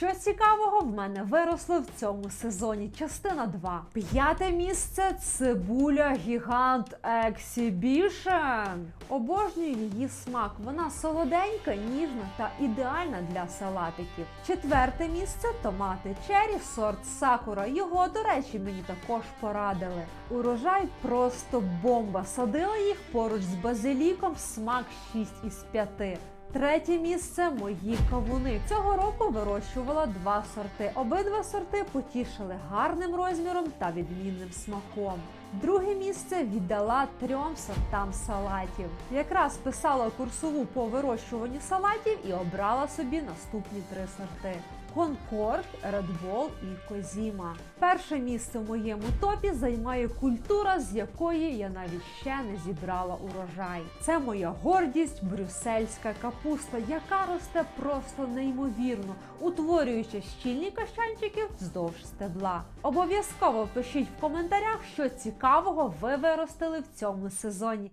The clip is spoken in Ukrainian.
Що цікавого в мене виросло в цьому сезоні? Частина 2. П'яте місце цибуля гігант Exhibition. Обожнюю її смак. Вона солоденька, ніжна та ідеальна для салатиків. Четверте місце томати черрі сорт сакура. Його, до речі, мені також порадили. Урожай просто бомба. Садила їх поруч з базиліком. Смак 6 із 5. Третє місце мої кавуни. Цього року вирощувала два сорти. Обидва сорти потішили гарним розміром та відмінним смаком. Друге місце віддала трьом сортам салатів. Якраз писала курсову по вирощуванню салатів і обрала собі наступні три сорти. Конкорд, Редбол і Козіма. Перше місце в моєму топі займає культура, з якої я навіть ще не зібрала урожай. Це моя гордість, брюссельська капуста, яка росте просто неймовірно, утворюючи щільні кащанчики вздовж стебла. Обов'язково пишіть в коментарях, що цікавого ви виростили в цьому сезоні.